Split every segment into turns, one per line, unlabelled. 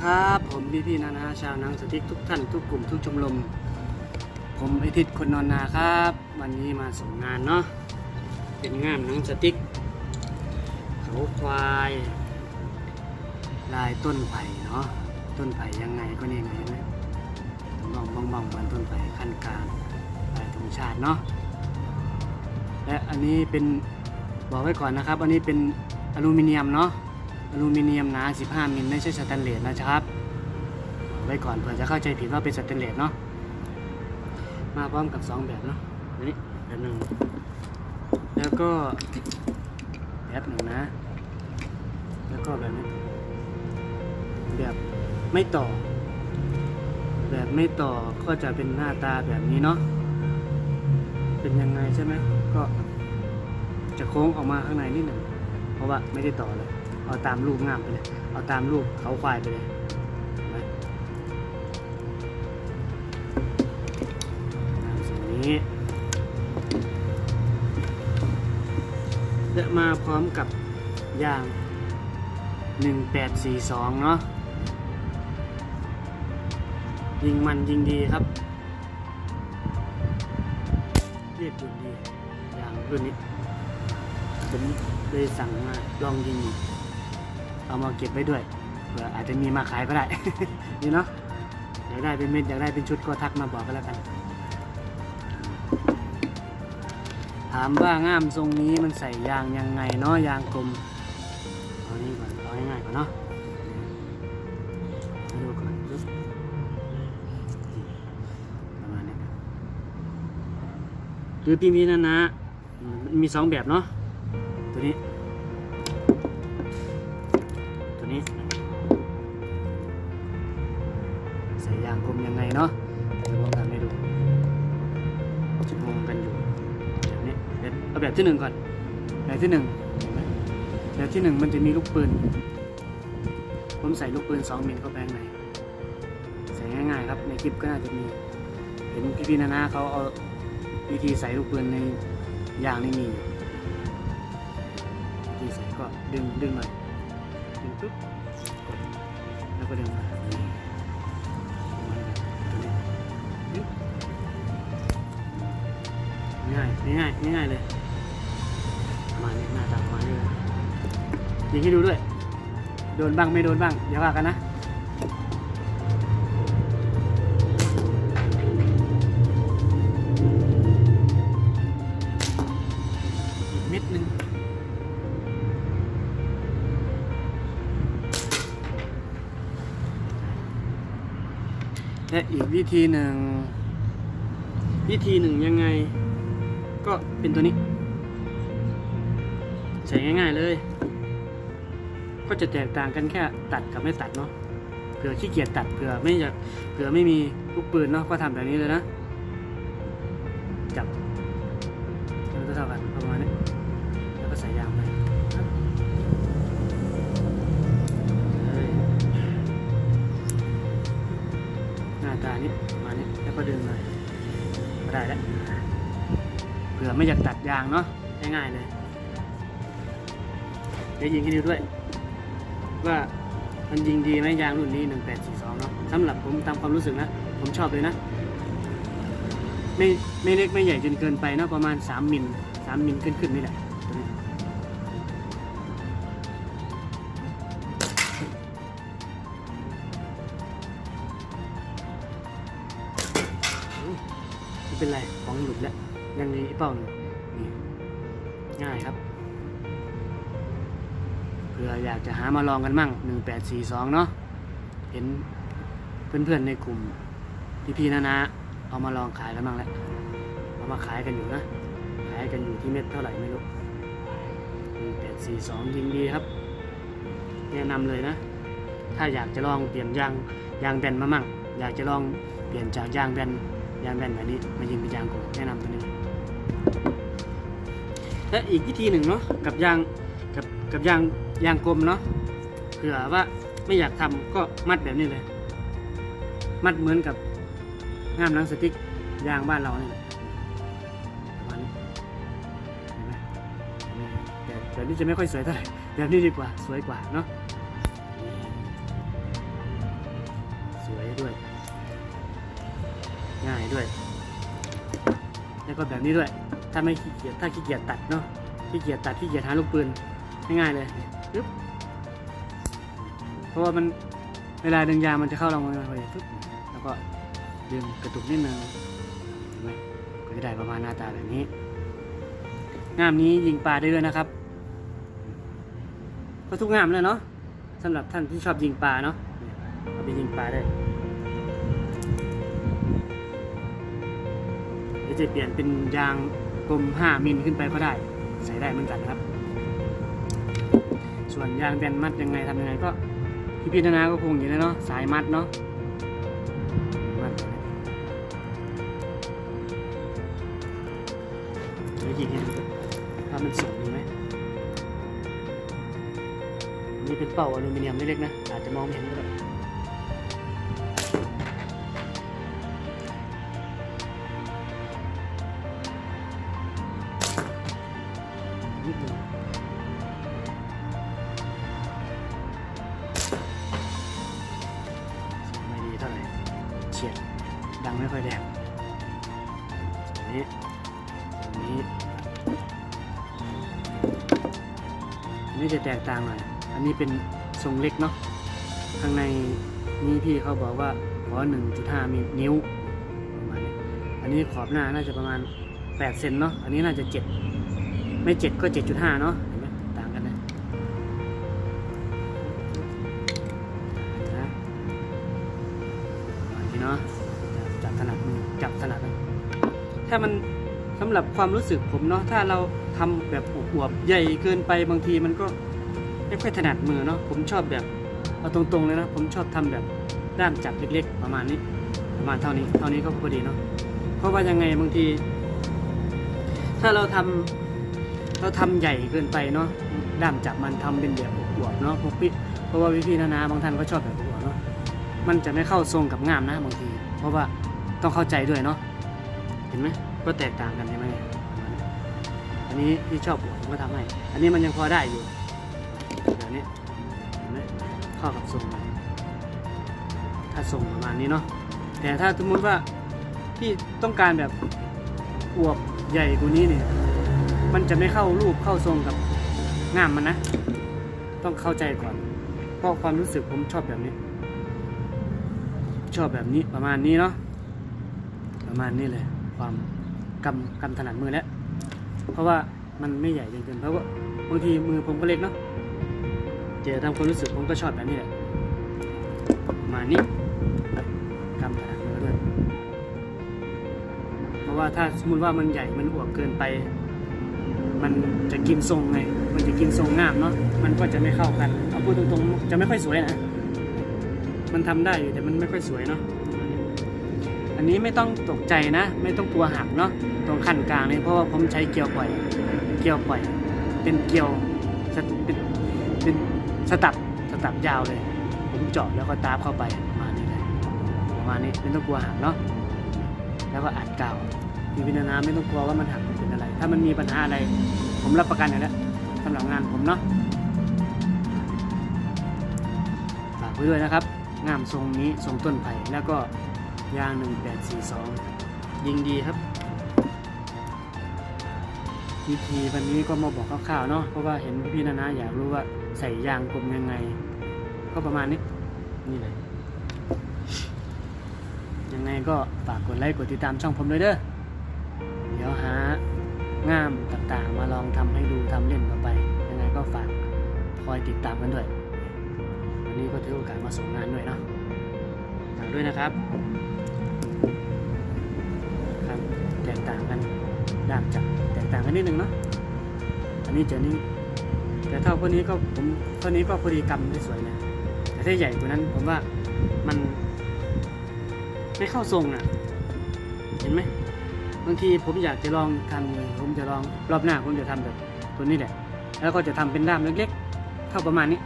ีครับ ผมพี่พี่ๆนานาชาวนังสติ๊กทุกท่านทุกกลุ่มทุกชมรมผมไอทิศคนนอนนาครับ วันนี้มาส่งงานเนาะเป็นงานนังสติ๊กเขาควาย ลายต้นไผ่เนาะต้นไผ่ยังไงก็นี่ไงเห็นไหมบ้องบ้องบ้องเหมือนต้นไผ่ขั้นกลางลายธงชาติเนาะและอันนี้เป็นบอกไว้ก่อนนะครับ อันนี้เป็นอลูมิเนียมเนาะ อลูมิเนียมหนา 15 มิลไม่ใช่สแตนเลสนะครับไว้ก่อนเผื่อจะเข้าใจผิดว่าเป็นสแตนเลสเนาะมาพร้อมกับ 2 แบบเนาะนนี้แบบหนึ่งแล้วก็แบบหนึ่งนะ แล้วก็แบบนี้แบบไม่ต่อ แบบไม่ต่อก็จะเป็นหน้าตาแบบนี้เนาะเป็นยังไงใช่ไหมก็จะโค้งออกมาข้างในนิดหนึ่งเพราะว่าไม่ได้ต่อเลย เอาตามรูปงามไปเลย เอาตามรูปเขาควายไปเลยเห็นไหมงามสิ่งนี้จะมาพร้อมกับยาง 1842 เนาะยิงมันยิงดีครับ เรียบดุดีอย่างรุ่นนี้ผมเลยสั่งมาลองยิงอยู่ เอามาเก็บไว้ด้วยเผื่ออาจจะมีมาขายก็ได้ นี่เนาะอยากได้เป็นเม็ดอยากได้เป็นชุดก็ทักมาบอกก็แล้วกัน ถามว่าง่ามทรงนี้มันใส่ยางยังไงเนาะยางกลมเอานี้ก่อนเอาง่ายๆก่อนเนาะดูก่อนประมาณนี้คือพี่มีนะนะมันมีสองแบบเนาะตัวนี้างกลมยังไงเนาะเดี๋ยวผมทำให้ดูจะงงกันอยู่แบบนี้เอาแบบที่หนึ่งก่อนแบบที่หนึ่งแบบที่หนึ่งมันจะมีลูกปืน ผมใส่ลูกปืนสองมิลเข้าไปข้างในใส่ง่ายๆครับ ในคลิปก็น่าจะมีเห็นพี่ๆนานาเขาเอาวิธีใส่ลูกปืนในยางนี่มีอยู่ทีใส่ก็ดึงดึงหน่อยดึงปุ๊บกดแล้วก็ดึงมา ง่ายง่ายเลยประมาณนี้หน้าตาประมาณนี้เลยยิงให้ดูด้วย โดนบ้างไม่โดนบ้างอย่าว่ากันนะเม็ดหนึ่งและอีกวิธีหนึ่ง วิธีหนึ่งยังไง ก็เป็นตัวนี้ใส่ง่ายๆเลย ก็จะแตกต่างกันแค่ตัดกับไม่ตัดเนาะเผื่อขี้เกียจตัดเผื่อไม่อยากเผื่อไม่มีลูกปืนเนาะก็ทำแบบนี้เลยนะจับมันก็เท่ากันประมาณนี้แล้วก็ใส่ยางไปหน้าตานี้มาณนี้แล้วก็ดึงหน่อยได้แล้ว ผื่อไม่อยากตัดยางเนาะง่ายๆเลยเดี๋ยวยิงให้ดูด้วย ว่ามันยิงดีไหมยางรุ่นนี้ 1842 เนาะสำหรับผมตามความรู้สึกนะ ผมชอบเลยนะ ไม่ไม่เล็กไม่ใหญ่จนเกินไปเนาะประมาณ 3 มิล 3 มิลขึ้นขึ้นๆนี่แหละเป็นไร ของหลุดแล้ว ยังมีอีกเป้าหนึ่งนี่ง่ายครับ เผื่ออยากจะหามาลองกันมั่ง1842เนาะ เห็นเพื่อนๆในกลุ่มพี่ๆนะนะเอามาลองขายกันบ้างแล้วเอามาขายกันอยู่นะ ขายกันอยู่ที่เม็ดเท่าไหร่ไม่รู้แปดสี่สองยิงดีครับ แนะนำเลยนะ ถ้าอยากจะลองเปลี่ยนยางยางแบนมามั่ง อยากจะลองเปลี่ยนจากยางแบนยางแบนแบบนี้มายิงเป็นยางกลมแนะนำตัวนี้ และอีกวิธีหนึ่งเนาะกับยางกับกับยางยางกลมเนาะเผื่อว่าไม่อยากทำก็มัดแบบนี้เลย มัดเหมือนกับง่ามหนังสติกยางบ้านเราเนี่ยประมาณนี้เห็นไหมแต่แบบนี้จะไม่ค่อยสวยเท่าไหร่แบบนี้ดีกว่าสวยกว่าเนาะสวยด้วย ง่ายด้วย แล้วก็แบบนี้ด้วย ถ้าไม่ขี้เกียจถ้าขี้เกียจตัดเนาะขี้เกียจตัดขี้เกียจหาลูกปืนง่ายๆเลยปึ๊บเพราะว่ามันเวลาดึงยางมันจะเข้าลงมาพอดีปึ๊บแล้วก็ดึงกระตุกนิดนึงเห็นไหมก็จะได้ประมาณหน้าตาแบบนี้งามนี้ยิงปลาได้ด้วยนะครับก็ทุกงามเลยเนาะสำหรับท่านที่ชอบยิงปลาเนาะเอาไปยิงปลาได้ รือจะเปลี่ยนเป็นยางกลม 5 มิลขึ้นไปก็ได้ ใส่ได้เหมือนกันครับ ส่วนยางแบนมัดยังไงทำยังไงก็พี่พิจารณาก็คงอยู่แล้วเนาะสายมัดเนาะมัดเดี๋ยวยิงให้ดูว่ามันสวยดีไหมนี่เป็นเป่าอลูมิเนียมเล็กๆนะอาจจะมองไม่เห็นก็ได้ ดังไม่ค่อยแรงส่วนนี้ส่วนนี้อันนี้จะแตกต่างหน่อย อันนี้เป็นทรงเล็กเนาะ ข้างในนี้พี่เขาบอกว่าขอ1.5มิลนิ้วประมาณนี้ อันนี้ขอบหน้าน่าจะประมาณ8เซนเนาะ อันนี้น่าจะ 7 ไม่เจ็ดก็เจ็ดจุดห้าเนาะเห็นไหมต่างกันนะนะอันนี้เนาะ ถ้ามันสำหรับความรู้สึกผมเนาะถ้าเราทำแบบอวบๆใหญ่เกินไปบางทีมันก็ไม่ค่อยถนัดมือเนาะผมชอบแบบเอาตรงๆเลยนะผมชอบทำแบบด้ามจับเล็กๆ ประมาณนี้ ประมาณเท่านี้เท่านี้ก็พอดีเนาะเพราะว่ายังไงบางที ถ้าเราทำเราทำใหญ่เกินไปเนาะด้ามจับมันทำเป็นแบบอวบๆเนาะพวกพี่เพราะว่าพี่ๆนานาบางท่านก็ชอบแบบอวบเนาะมันจะไม่เข้าทรงกับงามนะบางที เพราะว่าต้องเข้าใจด้วยเนาะ เห็นไหมก็แตกต่างกันใช่ไหมอันนี้พี่ชอบอวบผมก็ทำให้ อันนี้มันยังพอได้อยู่แบบนี้เห็นไหมเข้ากับทรงถ้าทรงประมาณนี้เนาะแต่ถ้าสมมติว่าพี่ต้องการแบบอวบใหญ่กว่านี้เนี่ยมันจะไม่เข้ารูปเข้าทรงกับง่ามมันนะ ต้องเข้าใจก่อน เพราะความรู้สึกผมชอบแบบนี้ ชอบแบบนี้ประมาณนี้เนาะประมาณนี้เลย ความกำกำถนัดมือแล้ว เพราะว่ามันไม่ใหญ่จนเกินเพราะว่าบางทีมือผมก็เล็กเนาะเจอตามความรู้สึกผมก็ชอบแบบนี้แหละมานี้กำถนัดมือด้วยเพราะว่าถ้าสมมติว่ามันใหญ่มันอวบเกินไป มันจะกินทรงไงมันจะกินทรงงามเนาะมันก็จะไม่เข้ากันเอาพูดตรงๆจะไม่ค่อยสวยนะมันทำได้อยู่แต่มันไม่ค่อยสวยเนาะ อันนี้ไม่ต้องตกใจนะ ไม่ต้องกลัวหักเนาะตรงขั้นกลางเลยเพราะว่าผมใช้เกลียวปล่อย เกลียวปล่อย เป็นเกลียวสะเป็นเป็นสตับสตับยาวเลย ผมเจาะแล้วก็ตาบเข้าไปประมาณนี้เลยประมาณนี้ไม่ต้องกลัวหักเนาะแล้วก็อัดกาวมีวินานาไม่ต้องกลัวว่ามันหักมันเป็นอะไร ถ้ามันมีปัญหาอะไร ผมรับประกันอยู่แล้วสำหรับงานผมเนาะฝากไว้ด้วยนะครับงามทรงนี้ทรงต้นไผ่แล้วก็ ยาง 1842 ยิงดีครับ วิธีวันนี้ก็มาบอกคร่าวๆเนาะเพราะว่าเห็นพี่ๆนานาอยากรู้ว่าใส่ยางกลมยังไง ก็ประมาณนี้นี่เลยยังไงก็ฝากกดไลค์กดติดตามช่องผมด้วยเด้อเดี๋ยวหางามต่างๆ มาลองทำให้ดูทำเล่นต่อไป ยังไงก็ฝากคอยติดตามกันด้วย วันนี้ก็ถือโอกาสมาส่งงานด้วยเนาะฝากด้วยนะครับครับ ด้ามจับแตกต่างกันนิดนึงเนาะอันนี้เจอนี่แต่เท่าพวกนี้ก็ผมเท่านี้ก็พอดีกำได้สวยนะแต่ถ้าใหญ่กว่านั้นผมว่ามันไม่เข้าทรงอะ เห็นไหมบางทีผมอยากจะลองทำผมจะลองรอบหน้าผมจะทำแบบตัวนี้แหละ แล้วก็จะทำเป็นด้ามเล็กๆ เท่าประมาณนี้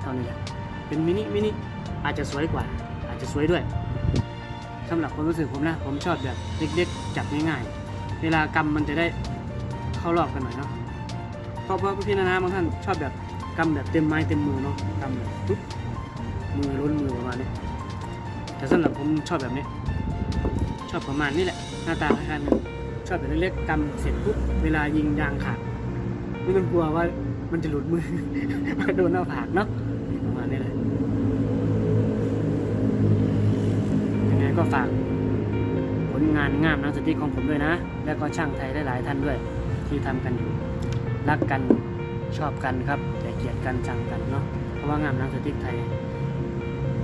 เท่านี้แหละเป็นมินิมินิอาจจะสวยกว่า อาจจะสวยด้วยสำหรับความรู้สึกผมนะ ผมชอบแบบเล็กๆ จับง่ายๆ เวลากำมันจะได้เข้ารอบกันหน่อยเนาะเพราะว่าพี่นานาบางท่านชอบแบบกำแบบเต็มไม้เต็มมือเนาะกำแบบปุ๊บมือล้นมือประมาณนี้แต่สำหรับผมชอบแบบนี้ ชอบประมาณนี้แหละ หน้าตาคล้ายๆกันชอบแบบเล็กๆกำเสร็จปุ๊บเวลายิงยางขาดไม่ต้องกลัวว่ามันจะหลุดมือมาโดนหน้าผากเนาะประมาณนี้เลยยังไงก็ฝาก ผลงานงามนังสติของผมด้วยนะ แล้วก็ช่างไทยหลายๆท่านด้วย ที่ทำกันอยู่ รักกันชอบกันครับแต่เกลียดกันจังกันเนาะเพราะว่างามนังสติไทย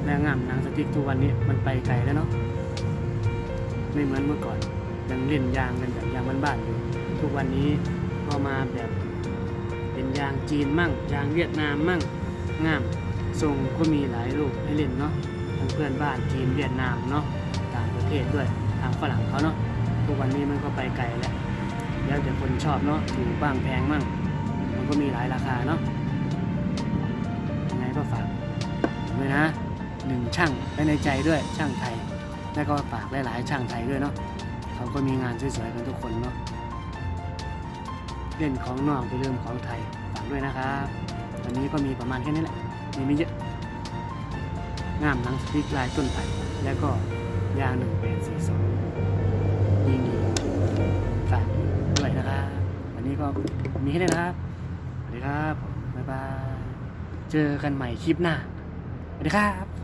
และงามนังสติทุกวันนี้มันไปไกลแล้วเนาะไม่เหมือนเมื่อก่อนยังเล่นยางกันแบบยางบ้านๆอยู่ทุกวันนี้ก็มาแบบเป็นยางจีนมั่ง ยางเวียดนามมั่งงามทรงก็มีหลายรูปให้เล่นเนาะทั้งเพื่อนบ้านจีนเวียดนามเนาะต่างประเทศด้วย ทางฝรั่งเขาเนาะทุกวันนี้มันก็ไปไกลแล้วแล้วแต่คนชอบเนาะถูกบ้างแพงมั่งมันก็มีหลายราคาเนาะยังไงก็ฝากด้วยนะหนึ่งช่างและในใจด้วยช่างไทย แล้วก็ฝากหลายๆช่างไทยด้วยเนาะเขาก็มีงานสวยๆกันทุกคนเนาะเล่นของนอกไปเริ่มของไทยฝากด้วยนะครับวันนี้ก็มีประมาณแค่นี้แหละมีไม่เยอะงามหนังสติ๊กลายต้นไผ่แล้วก็ ยางหนึ่งแปดสี่สองยิงดีฝากด้วยนะครับวันนี้ก็มีแค่นี้นะครับสวัสดีครับบ๊ายบายเจอกันใหม่คลิปหน้าสวัสดีครับ